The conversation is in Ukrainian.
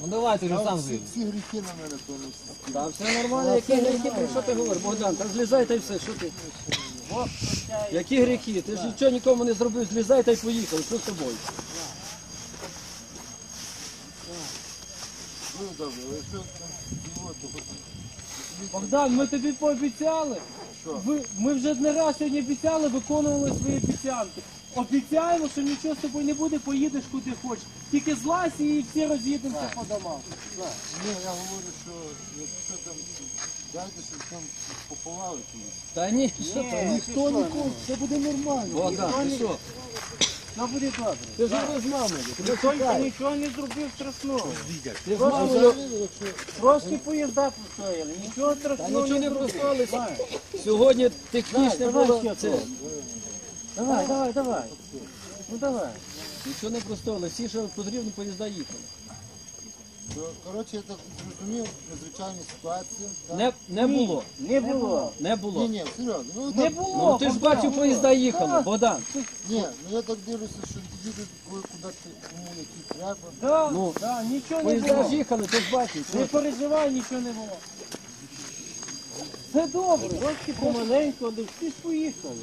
Ну давай, ти вже сам всі, звідси. всі гріхи на мене то. Та все нормально, які гріхи, про що ти говориш? Богдан, та злізай та й все, що ти? Які гріхи? Ти ж нічого нікому не зробив, злізай та й поїхали, що з тобою? Ну добре, але що там то Богдан, ми тобі пообіцяли. Що? Ви, ми вже не раз сьогодні обіцяли, виконували свої обіцянки. Обіцяємо, що нічого з тобою не буде, поїдеш куди хочеш. Тільки злазь і всі роз'їдемося по домам. Ні, я говорю, що якщо там дайте, щоб там поховали колись. Та ні, що там, Ніхто нікого, все буде нормально. Богдан, ти що? Ну буде добре. Ти ж говорив з мамою. Ти тільки нічого не зробив страшного. Ти з мамою. Просто поїзда постояли, нічого страшного нічого не зробили. Сьогодні технічне було давай, це. Давай, давай, давай. Ну давай. Нічого не простояли. Всі, що потрібні, поїзда їхали. Коротше, я так зрозумів, надзвичайні ситуації. так? Не, не було. Не було. Не Ні, було. ні, серйозно. Ну, Не так, було. Ну ти ж бачив, поїзда їхали, Богдан. ні, ну я так дивлюся, що їдуть коли куди кому які треба. Да, Ну, да, нічого не Поїзда було. ж їхали, ти ж бачив. Не переживай, нічого не було. Все добре, трошки помаленьку, але всі ж поїхали.